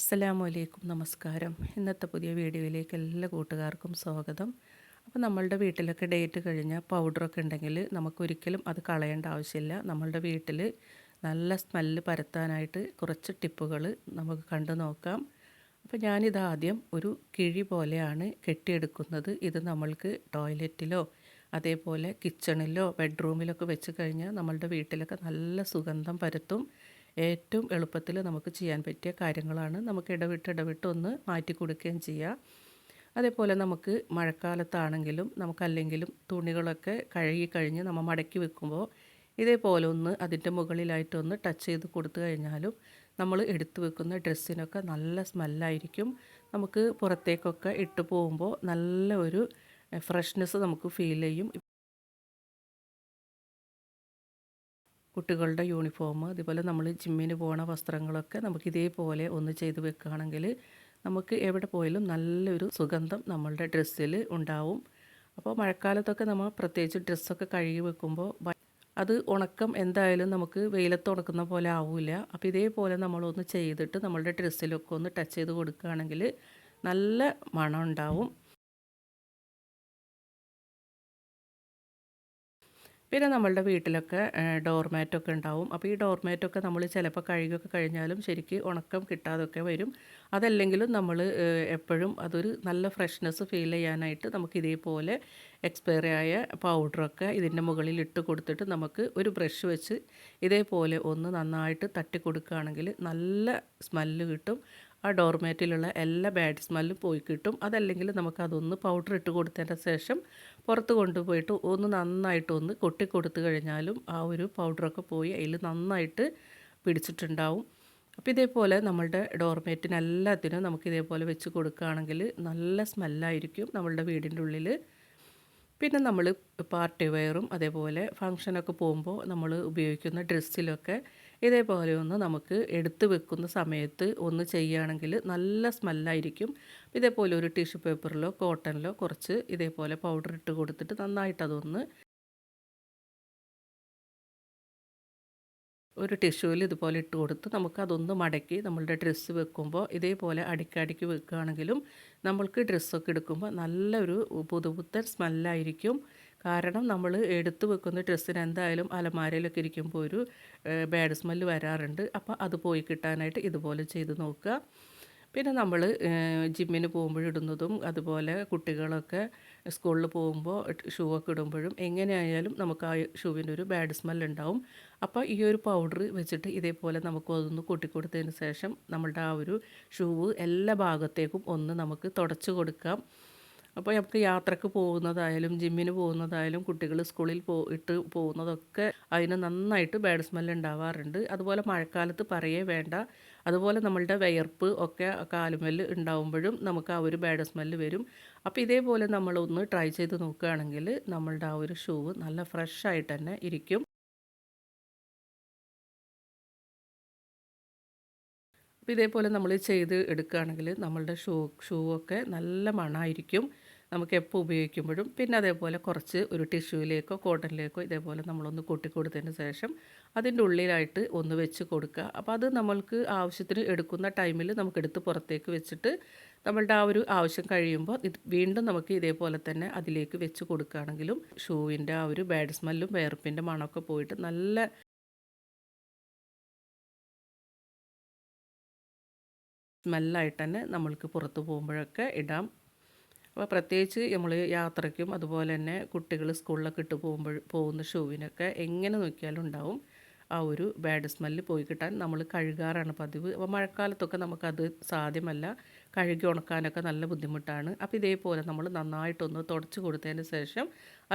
അസ്സലാമു അലൈക്കും നമസ്കാരം. ഇന്നത്തെ പുതിയ വീഡിയോയിലേക്ക് എല്ലാ കൂട്ടുകാർക്കും സ്വാഗതം. അപ്പോൾ നമ്മളുടെ വീട്ടിലൊക്കെ ഡേറ്റ് കഴിഞ്ഞ പൗഡറൊക്കെ ഉണ്ടെങ്കിൽ നമുക്കൊരിക്കലും അത് കളയേണ്ട ആവശ്യമില്ല. നമ്മളുടെ വീട്ടിൽ നല്ല സ്മെല്ല് പരത്താനായിട്ട് കുറച്ച് ടിപ്പുകൾ നമുക്ക് കണ്ടു നോക്കാം. അപ്പോൾ ഞാനിതാദ്യം ഒരു കിഴി പോലെയാണ് കെട്ടിയെടുക്കുന്നത്. ഇത് നമ്മൾക്ക് ടോയ്ലറ്റിലോ അതേപോലെ കിച്ചണിലോ ബെഡ്റൂമിലൊക്കെ വെച്ച് കഴിഞ്ഞാൽ നമ്മളുടെ വീട്ടിലൊക്കെ നല്ല സുഗന്ധം പരത്തും. ഏറ്റവും എളുപ്പത്തിൽ നമുക്ക് ചെയ്യാൻ പറ്റിയ കാര്യങ്ങളാണ്. നമുക്ക് ഇടവിട്ട് ഇടവിട്ട് ഒന്ന് മാറ്റി കൊടുക്കുകയും ചെയ്യാം. അതേപോലെ നമുക്ക് മഴക്കാലത്താണെങ്കിലും നമുക്കല്ലെങ്കിലും തുണികളൊക്കെ കഴുകി കഴിഞ്ഞ് നമ്മൾ മടക്കി വെക്കുമ്പോൾ ഇതേപോലെ ഒന്ന് അതിന്റെ മുകളിലായിട്ടൊന്ന് ടച്ച് ചെയ്ത് കൊടുത്തു കഴിഞ്ഞാലും നമ്മൾ എടുത്തു വെക്കുന്ന ഡ്രസ്സിനൊക്കെ നല്ല സ്മെല്ലായിരിക്കും. നമുക്ക് പുറത്തേക്കൊക്കെ ഇട്ട് പോകുമ്പോൾ നല്ല ഒരു ഫ്രഷ്നെസ് നമുക്ക് ഫീൽ ചെയ്യും. കുട്ടികളുടെ യൂണിഫോം അതുപോലെ നമ്മൾ ജിമ്മിന് പോണ വസ്ത്രങ്ങളൊക്കെ നമുക്ക് ഇതേപോലെ ഒന്ന് ചെയ്ത് വെക്കുകയാണെങ്കിൽ നമുക്ക് എവിടെ പോയാലും നല്ലൊരു സുഗന്ധം നമ്മളുടെ ഡ്രസ്സിൽ ഉണ്ടാവും. അപ്പോൾ മഴക്കാലത്തൊക്കെ നമ്മൾ പ്രത്യേകിച്ച് ഡ്രസ്സൊക്കെ കഴുകി വെക്കുമ്പോൾ അത് ഉണക്കം എന്തായാലും നമുക്ക് വെയിലത്ത് ഉണക്കുന്ന പോലെ ആവില്ല അപ്പോൾ ഇതേപോലെ നമ്മളൊന്ന് ചെയ്തിട്ട് നമ്മളുടെ ഡ്രസ്സിലൊക്കെ ഒന്ന് ടച്ച് ചെയ്ത് കൊടുക്കുകയാണെങ്കിൽ നല്ല മണം ഉണ്ടാവും. പിന്നെ നമ്മളുടെ വീട്ടിലൊക്കെ ഡോർമാറ്റൊക്കെ ഉണ്ടാവും. അപ്പോൾ ഈ ഡോർമാറ്റൊക്കെ നമ്മൾ ചിലപ്പോൾ കഴുകൊക്കെ കഴിഞ്ഞാലും ശരിക്ക് ഉണക്കം കിട്ടാതൊക്കെ വരും. അതല്ലെങ്കിലും നമ്മൾ എപ്പോഴും അതൊരു നല്ല ഫ്രഷ്നെസ് ഫീൽ ചെയ്യാനായിട്ട് നമുക്ക് ഇതേപോലെ എക്സ്പയറി ആയ പൗഡറൊക്കെ ഇതിന്റെ മുകളിൽ ഇട്ട് കൊടുത്തിട്ട് നമുക്ക് ഒരു ബ്രഷ് വെച്ച് ഇതേപോലെ ഒന്ന് നന്നായിട്ട് തട്ടി കൊടുക്കുകയാണെങ്കിൽ നല്ല സ്മെല്ല് കിട്ടും. ആ ഡോർമാറ്റിലുള്ള എല്ലാ ബാഡ് സ്മെല്ലും പോയി കിട്ടും. അതല്ലെങ്കിൽ നമുക്ക് അതൊന്ന് പൗഡർ ഇട്ട് കൊടുത്തതിന്റെ ശേഷം പുറത്ത് കൊണ്ടുപോയിട്ട് ഒന്ന് നന്നായിട്ട് ഒന്ന് കൊട്ടി കൊടുത്തു കഴിഞ്ഞാലും ആ ഒരു പൗഡറൊക്കെ പോയി അതിൽ നന്നായിട്ട് പിടിച്ചിട്ടുണ്ടാവും. അപ്പോൾ ഇതേപോലെ നമ്മളുടെ ഡോർമേറ്റിന് എല്ലാത്തിനും നമുക്ക് ഇതേപോലെ വെച്ച് കൊടുക്കുകയാണെങ്കിൽ നല്ല സ്മെല്ലായിരിക്കും നമ്മളുടെ വീടിന്റെ ഉള്ളിൽ പിന്നെ നമ്മൾ പാർട്ടി വെയറും അതേപോലെ ഫങ്ഷനൊക്കെ പോകുമ്പോൾ നമ്മൾ ഉപയോഗിക്കുന്ന ഡ്രസ്സിലൊക്കെ ഇതേപോലെ ഒന്ന് നമുക്ക് എടുത്ത് വെക്കുന്ന സമയത്ത് ഒന്ന് ചെയ്യുകയാണെങ്കിൽ നല്ല സ്മെല്ലായിരിക്കും. ഇതേപോലെ ഒരു ടിഷ്യൂ പേപ്പറിലോ കോട്ടണിലോ കുറച്ച് ഇതേപോലെ പൗഡർ ഇട്ട് കൊടുത്തിട്ട് നന്നായിട്ട് അതൊന്ന് ഒരു ടിഷ്യൂവിൽ ഇതുപോലെ ഇട്ട് കൊടുത്ത് നമുക്കതൊന്ന് മടക്കി നമ്മളുടെ ഡ്രസ്സ് വെക്കുമ്പോൾ ഇതേപോലെ അടിക്കടിക്ക് വെക്കുകയാണെങ്കിലും നമ്മൾക്ക് ഡ്രസ്സൊക്കെ എടുക്കുമ്പോൾ നല്ലൊരു പുതുപുത്തൻ സ്മെല്ലായിരിക്കും. കാരണം നമ്മൾ എടുത്തു വെക്കുന്ന ഡ്രസ്സിന് എന്തായാലും അലമാരയിലൊക്കെ ഇരിക്കുമ്പോൾ ഒരു ബാഡ് സ്മെല്ല് വരാറുണ്ട്. അപ്പോൾ അത് പോയി കിട്ടാനായിട്ട് ഇതുപോലെ ചെയ്ത് നോക്കുക. പിന്നെ നമ്മൾ ജിമ്മിന് പോകുമ്പോഴിടുന്നതും അതുപോലെ കുട്ടികളൊക്കെ സ്കൂളിൽ പോകുമ്പോൾ ഷൂ ഒക്കെ ഇടുമ്പോഴും എങ്ങനെയായാലും നമുക്ക് ആ ഷൂവിന്റെ ഒരു ബാഡ് സ്മെൽ ഉണ്ടാവും. അപ്പോൾ ഈ ഒരു പൗഡർ വെച്ചിട്ട് ഇതേപോലെ നമുക്ക് അതൊന്ന് കൂട്ടിക്കൊടുത്തതിന് ശേഷം നമ്മളുടെ ആ ഒരു ഷൂവ് എല്ലാ ഭാഗത്തേക്കും ഒന്ന് നമുക്ക് തുടച്ചു കൊടുക്കാം. അപ്പോൾ നമുക്ക് യാത്രയ്ക്ക് പോകുന്നതായാലും ജിമ്മിന് പോകുന്നതായാലും കുട്ടികൾ സ്കൂളിൽ പോ ഇട്ട് പോകുന്നതൊക്കെ അതിന് നന്നായിട്ട് ബാഡ് സ്മെല്ല് ഉണ്ടാവാറുണ്ട്. അതുപോലെ മഴക്കാലത്ത് പറയേ വേണ്ട. അതുപോലെ നമ്മളുടെ വിയർപ്പ് ഒക്കെ കാലുമല്ല് ഉണ്ടാവുമ്പോഴും നമുക്ക് ആ ഒരു ബാഡ് സ്മെല്ല് വരും. അപ്പോൾ ഇതേപോലെ നമ്മളൊന്ന് ട്രൈ ചെയ്ത് നോക്കുകയാണെങ്കിൽ നമ്മളുടെ ആ ഒരു ഷൂവ് നല്ല ഫ്രഷ് ആയിട്ട് തന്നെ ഇരിക്കും. അപ്പോൾ ഇതേപോലെ നമ്മൾ ചെയ്ത് എടുക്കുകയാണെങ്കിൽ നമ്മളുടെ ഷൂ ഷൂ ഒക്കെ നല്ല മണമായിരിക്കും. നമുക്ക് എപ്പോൾ ഉപയോഗിക്കുമ്പോഴും പിന്നെ അതേപോലെ കുറച്ച് ഒരു ടിഷ്യൂവിലേക്കോ കോട്ടണിലേക്കോ ഇതേപോലെ നമ്മളൊന്ന് കൊട്ടിക്കൊടുത്തതിന് ശേഷം അതിന്റെ ഉള്ളിലായിട്ട് ഒന്ന് വെച്ച് കൊടുക്കുക. അപ്പോൾ അത് നമ്മൾക്ക് ആവശ്യത്തിന് എടുക്കുന്ന ടൈമിൽ നമുക്ക് എടുത്ത് പുറത്തേക്ക് വെച്ചിട്ട് നമ്മളുടെ ആ ഒരു ആവശ്യം കഴിയുമ്പോൾ ഇത് വീണ്ടും നമുക്ക് ഇതേപോലെ തന്നെ അതിലേക്ക് വെച്ച് കൊടുക്കുകയാണെങ്കിലും ഷൂവിന്റെ ആ ഒരു ബാഡ് സ്മെല്ലും വേർപ്പിന്റെ മണമൊക്കെ പോയിട്ട് നല്ല സ്മെല്ലായിട്ട് തന്നെ നമ്മൾക്ക് പുറത്ത് പോകുമ്പോഴൊക്കെ ഇടാം. അപ്പോൾ പ്രത്യേകിച്ച് നമ്മൾ യാത്രയ്ക്കും അതുപോലെ തന്നെ കുട്ടികൾ സ്കൂളിലൊക്കെ ഇട്ട് പോകുമ്പോൾ പോകുന്ന ഷൂവിനൊക്കെ എങ്ങനെ നോക്കിയാലും ഉണ്ടാവും. ആ ഒരു ബാഡ് സ്മെല്ല് പോയി കിട്ടാൻ നമ്മൾ കഴുകാറാണ് പതിവ്. അപ്പോൾ മഴക്കാലത്തൊക്കെ നമുക്കത് സാധ്യമല്ല. കഴുകി ഉണക്കാനൊക്കെ നല്ല ബുദ്ധിമുട്ടാണ്. അപ്പോൾ ഇതേപോലെ നമ്മൾ നന്നായിട്ടൊന്ന് തുടച്ച് കൊടുത്തതിന് ശേഷം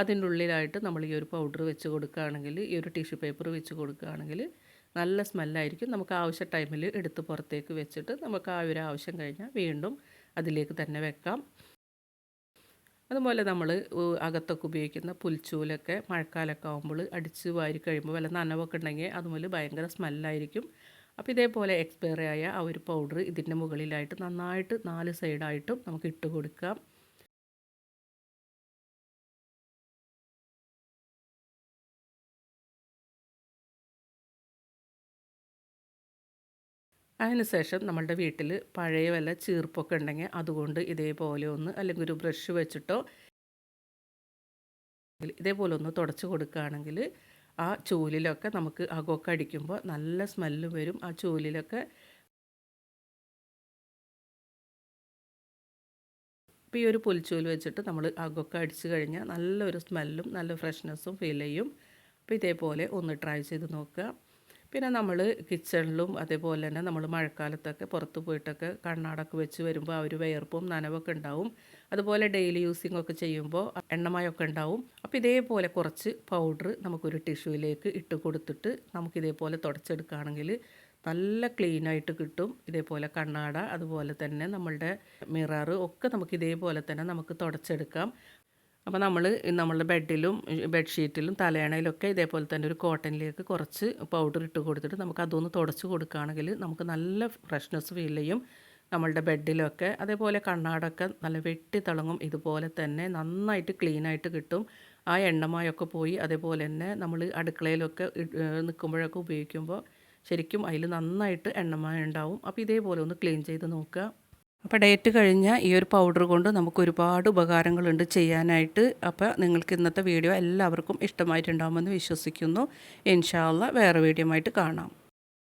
അതിന്റെ ഉള്ളിലായിട്ട് നമ്മൾ ഈ ഒരു പൗഡർ വെച്ച് കൊടുക്കുകയാണെങ്കിൽ ഈ ഒരു ടിഷ്യൂ പേപ്പർ വെച്ച് കൊടുക്കുകയാണെങ്കിൽ നല്ല സ്മെല്ലായിരിക്കും നമുക്ക് ആവശ്യ ടൈമിൽ എടുത്ത് പുറത്തേക്ക് വെച്ചിട്ട് നമുക്ക് ആ ഒരു ആവശ്യം കഴിഞ്ഞാൽ വീണ്ടും അതിലേക്ക് തന്നെ വെക്കാം. അതുപോലെ നമ്മൾ അകത്തൊക്കെ ഉപയോഗിക്കുന്ന പുൽച്ചൂലൊക്കെ മഴക്കാലമൊക്കെ ആകുമ്പോൾ അടിച്ച് വാരി കഴിയുമ്പോൾ വല്ല നനവൊക്കെ ഉണ്ടെങ്കിൽ അതുപോലെ ഭയങ്കര സ്മെല്ലായിരിക്കും. അപ്പോൾ ഇതേപോലെ എക്സ്പയർ ആയ ആ ഒരു പൗഡർ ഇതിന്റെ മുകളിലായിട്ട് നന്നായിട്ട് നാല് സൈഡായിട്ടും നമുക്ക് ഇട്ട് കൊടുക്കാം. അതിനുശേഷം നമ്മളുടെ വീട്ടിൽ പഴയ വല്ല ചീർപ്പൊക്കെ ഉണ്ടെങ്കിൽ അതുകൊണ്ട് ഇതേപോലെ ഒന്ന് അല്ലെങ്കിൽ ഒരു ബ്രഷ് വെച്ചിട്ടോ ഇതേപോലെ ഒന്ന് തുടച്ച് കൊടുക്കുകയാണെങ്കിൽ ആ ചൂലിലൊക്കെ നമുക്ക് അകമൊക്കെ അടിക്കുമ്പോൾ നല്ല സ്മെല്ല് വരും. ആ ചൂലിലൊക്കെ ഇപ്പോൾ ഈ ഒരു പുൽച്ചൂൽ വെച്ചിട്ട് നമ്മൾ അകമൊക്കെ അടിച്ച് കഴിഞ്ഞാൽ നല്ലൊരു സ്മെല്ലും നല്ല ഫ്രഷ്നെസ്സും ഫീൽ ചെയ്യും. അപ്പോൾ ഇതേപോലെ ഒന്ന് ട്രൈ ചെയ്ത് നോക്കുക. പിന്നെ നമ്മൾ കിച്ചണിലും അതേപോലെ തന്നെ നമ്മൾ മഴക്കാലത്തൊക്കെ പുറത്ത് പോയിട്ടൊക്കെ കണ്ണാടൊക്കെ വെച്ച് വരുമ്പോൾ ആ ഒരു വിയർപ്പും നനവൊക്കെ ഉണ്ടാവും. അതുപോലെ ഡെയിലി യൂസിങ് ഒക്കെ ചെയ്യുമ്പോൾ എണ്ണമയൊക്കെ ഉണ്ടാവും. അപ്പോൾ ഇതേപോലെ കുറച്ച് പൗഡർ നമുക്കൊരു ടിഷ്യൂയിലേക്ക് ഇട്ട് കൊടുത്തിട്ട് നമുക്കിതേപോലെ തുടച്ചെടുക്കുകയാണെങ്കിൽ നല്ല ക്ലീനായിട്ട് കിട്ടും. ഇതേപോലെ കണ്ണാട അതുപോലെ തന്നെ നമ്മളുടെ മിറർ ഒക്കെ നമുക്ക് ഇതേപോലെ തന്നെ നമുക്ക് തുടച്ചെടുക്കാം. അപ്പോൾ നമ്മൾ നമ്മളുടെ ബെഡിലും ബെഡ്ഷീറ്റിലും തലയണയിലൊക്കെ ഇതേപോലെ തന്നെ ഒരു കോട്ടനിലേക്ക് കുറച്ച് പൗഡർ ഇട്ട് കൊടുത്തിട്ട് നമുക്ക് അതൊന്ന് തുടച്ച് കൊടുക്കുകയാണെങ്കിൽ നമുക്ക് നല്ല ഫ്രഷ്നെസ് ഫീൽ ചെയ്യും. നമ്മളുടെ ബെഡിലൊക്കെ അതേപോലെ കണ്ണാടൊക്കെ നല്ല വെട്ടി തിളങ്ങും. ഇതുപോലെ തന്നെ നന്നായിട്ട് ക്ലീനായിട്ട് കിട്ടും. ആ എണ്ണമയൊക്കെ പോയി അതേപോലെ തന്നെ നമ്മൾ അടുക്കളയിലൊക്കെ നിൽക്കുമ്പോഴൊക്കെ ഉപയോഗിക്കുമ്പോൾ ശരിക്കും അതിൽ നന്നായിട്ട് എണ്ണമയം ഉണ്ടാവും. അപ്പോൾ ഇതേപോലെ ഒന്ന് ക്ലീൻ ചെയ്ത് നോക്കുക. അപ്പോൾ ഡേറ്റ് കഴിഞ്ഞ ഈ ഒരു പൗഡർ കൊണ്ട് നമുക്ക് ഒരുപാട് ഉപകാരങ്ങളുണ്ട് ചെയ്യാനായിട്ട്. അപ്പോൾ നിങ്ങൾക്ക് ഇന്നത്തെ വീഡിയോ എല്ലാവർക്കും ഇഷ്ടമായിട്ടുണ്ടാകുമെന്ന് വിശ്വസിക്കുന്നു. ഇൻഷാല്ല വേറെ വീഡിയോ ആയിട്ട് കാണാം.